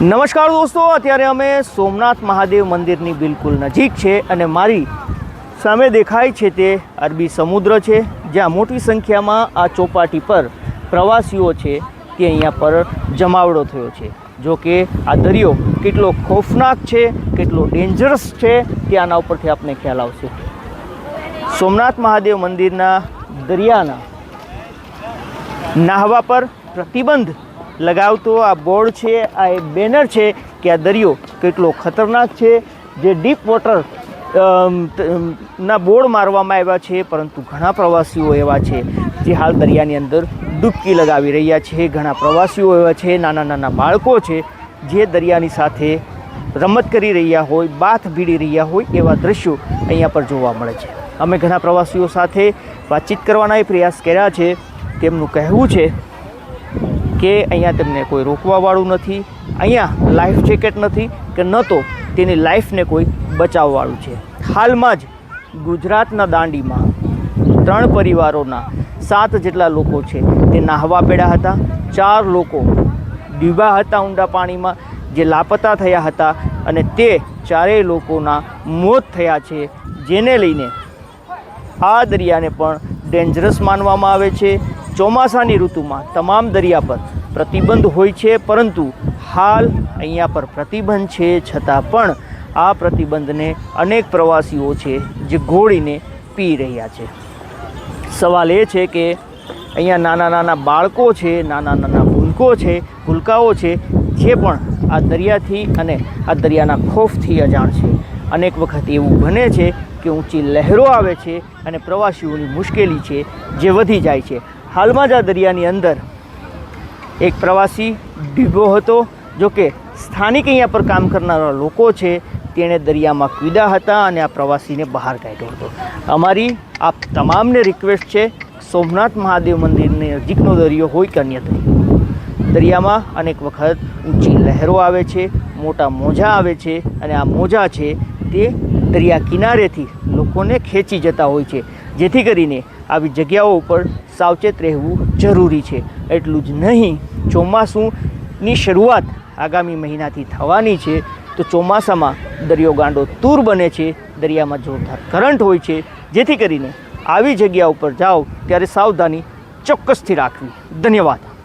નમસ્કાર દોસ્તો, અત્યારે અમે સોમનાથ મહાદેવ મંદિરની બિલકુલ નજીક છે અને મારી સામે દેખાય છે તે અરબી સમુદ્ર છે, જ્યાં મોટી સંખ્યામાં આ ચોપાટી પર પ્રવાસીઓ છે તે અહીંયા પર જમાવડો થયો છે. જો કે આ દરિયો કેટલો ખોફનાક છે, કેટલો ડેન્જરસ છે તે આના ઉપરથી આપને ખ્યાલ આવશે. સોમનાથ મહાદેવ મંદિરના દરિયાના નાહવા પર પ્રતિબંધ લગાવતો આ બોર્ડ છે, આ એક બેનર છે કે આ દરિયો કેટલો ખતરનાક છે, જે ડીપ વોટર ના બોર્ડ મારવામાં આવ્યા છે, પરંતુ ઘણા પ્રવાસીઓ એવા છે જે હાલ દરિયાની અંદર ડૂબકી લગાવી રહ્યા છે. ઘણા પ્રવાસીઓ એવા છે, નાના નાના બાળકો છે, જે દરિયાની સાથે રમત કરી રહ્યા હોય, બાથ ભીડી રહ્યા હોય એવા દ્રશ્યો અહીંયા પર જોવા મળે છે. અમે ઘણા પ્રવાસીઓ સાથે વાતચીત કરવાના પ્રયાસ કર્યા છે. તેમનું કહેવું છે કે અહીંયા તેમને કોઈ રોકવાવાળું નથી, અહીંયા લાઈફ જેકેટ નથી કે ન તો તેની લાઈફને કોઈ બચાવવાળું છે. હાલમાં જ ગુજરાતના દાંડીમાં ત્રણ પરિવારોના સાત જેટલા લોકો છે તે નાહવા પડ્યા હતા. ચાર લોકો ડીબા હતા ઊંડા પાણીમાં જે લાપતા થયા હતા અને તે ચારેય લોકોના મોત થયા છે, જેને લઈને આ દરિયાને પણ ડેન્જરસ માનવામાં આવે છે. ચોમાસાની ઋતુમાં તમામ દરિયા પર પ્રતિબંધ હોય છે, પરંતુ હાલ અહીંયા પર પ્રતિબંધ છે, છતાં પણ આ પ્રતિબંધને અનેક પ્રવાસીઓ છે જે ઘોળીને પી રહ્યા છે. સવાલ એ છે કે અહીંયા નાના નાના બાળકો છે, નાના નાના ભૂલકો છે, ભૂલકાઓ છે, જે પણ આ દરિયાથી અને આ દરિયાના ખોફથી અજાણ છે. અનેક વખત એવું બને છે કે ઊંચી લહેરો આવે છે અને પ્રવાસીઓની મુશ્કેલી છે જે વધી જાય છે. હાલમાં જ આ દરિયાની અંદર એક પ્રવાસી ડૂબ્યો હતો, જો કે સ્થાનિક અહીંયા પર કામ કરનારા લોકો છે, તેણે દરિયામાં કૂદ્યા હતા અને આ પ્રવાસીને બહાર કાઢ્યો હતો. અમારી આ તમામને રિક્વેસ્ટ છે, સોમનાથ મહાદેવ મંદિરની નજીકનો દરિયો હોય કે અન્ય દરિયો. દરિયામાં અનેક વખત ઊંચી લહેરો આવે છે, મોટા મોજા આવે છે અને આ મોજા છે, તે દરિયા કિનારેથી લોકોને ખેંચી જતા હોય છે. જેથી કરીને આવી જગ્યાઓ ઉપર સાવચેત રહેવું જરૂરી છે. એટલું જ નહીં, ચોમાસુંની શરૂઆત આગામી મહિનાથી થવાની છે. તો ચોમાસામાં દરિયો ગાંડો તૂર બને છે. દરિયામાં જોરદાર કરંટ હોય છે. જેથી કરીને આવી જગ્યા ઉપર જાઓ ત્યારે સાવધાની ચોક્કસથી રાખવી. ધન્યવાદ.